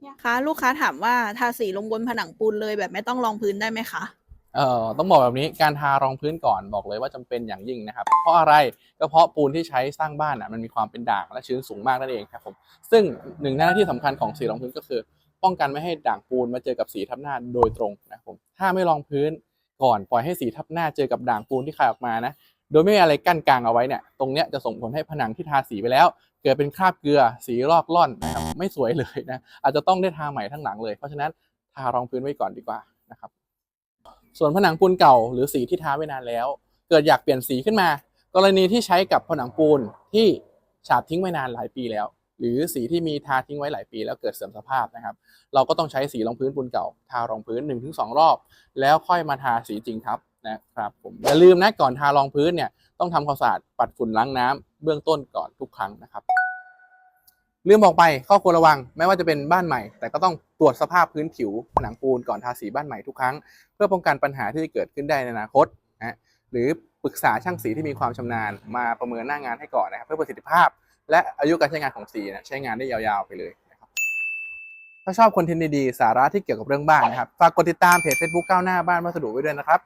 เนี่ยคะลูกค้าถามว่าทาสีลงบนผนังปูนเลยแบบไม่ต้องรองพื้นได้ไหมคะ เอ่อต้องบอกแบบนี้การทารองพื้นก่อนบอกเลยว่าจำเป็นอย่างยิ่งนะครับ เพราะอะไรก็เพราะปูนที่ใช้สร้างบ้านอะมันมีความเป็นด่างและชื้นสูงมากนั่นเองครับผมซึ่งหนึ่งหน้าที่สำคัญของสีรองพื้นก็คือ ป้องกันไม่ให้ด่างปูนมาเจอกับสีทับหน้าโดยตรงนะครับผมถ้าไม่รองพื้นก่อนปล่อยให้สีทับหน้าเจอกับด่างปูนที่คายออกมานะ โดยไม่มีอะไรกั้นกลางเอาไว้เนี่ยตรงเนี้ยจะส่งผลให้ผนังที่ทาสีไปแล้ว เกิดเป็นคราบเกลือสีลอกล่อนนะครับไม่สวยเลยนะอาจจะต้องได้ทาใหม่ทั้งหลังเลย เพราะฉะนั้นทารองพื้นไว้ก่อนดีกว่านะครับส่วนผนังปูนเก่าหรือสีที่ทาไว้นานแล้ว เกิดอยากเปลี่ยนสีขึ้นมา กรณีที่ใช้กับผนังปูนที่ฉาบทิ้งไว้นานหลายปีแล้ว หรือสีที่มีทาทิ้งไว้หลายปีแล้วเกิดเสื่อมสภาพนะครับ เราก็ต้องใช้สีรองพื้นปูนเก่า ทารองพื้น 1-2 รอบ แล้วค่อยมาทาสีจริงทับ นะครับผมอย่าลืมนะก่อนทารองพื้นเนี่ยต้องทำความสะอาดปัดฝุ่นล้างน้ำเบื้องต้นก่อนทุกครั้งนะครับลืมบอกไปข้อควรระวังไม่ว่าจะเป็นบ้านใหม่ แต่ก็ต้องตรวจสภาพพื้นผิวผนังปูนก่อนทาสีบ้านใหม่ทุกครั้ง เพื่อป้องกันปัญหาที่จะเกิดขึ้นได้ในอนาคตนะหรือปรึกษาช่างสีที่มีความชำนาญ มาประเมินหน้างานให้ก่อนนะครับ เพื่อประสิทธิภาพ และอายุการใช้งานของสีนะใช้งานได้ยาวๆไปเลยนะครับถ้าชอบคอนเทนต์ดีๆสาระที่เกี่ยวกับเรื่องบ้านนะครับฝากกดติดตามเพจ Facebook ก้าวหน้าบ้านวัสดุไว้ด้วยนะครับ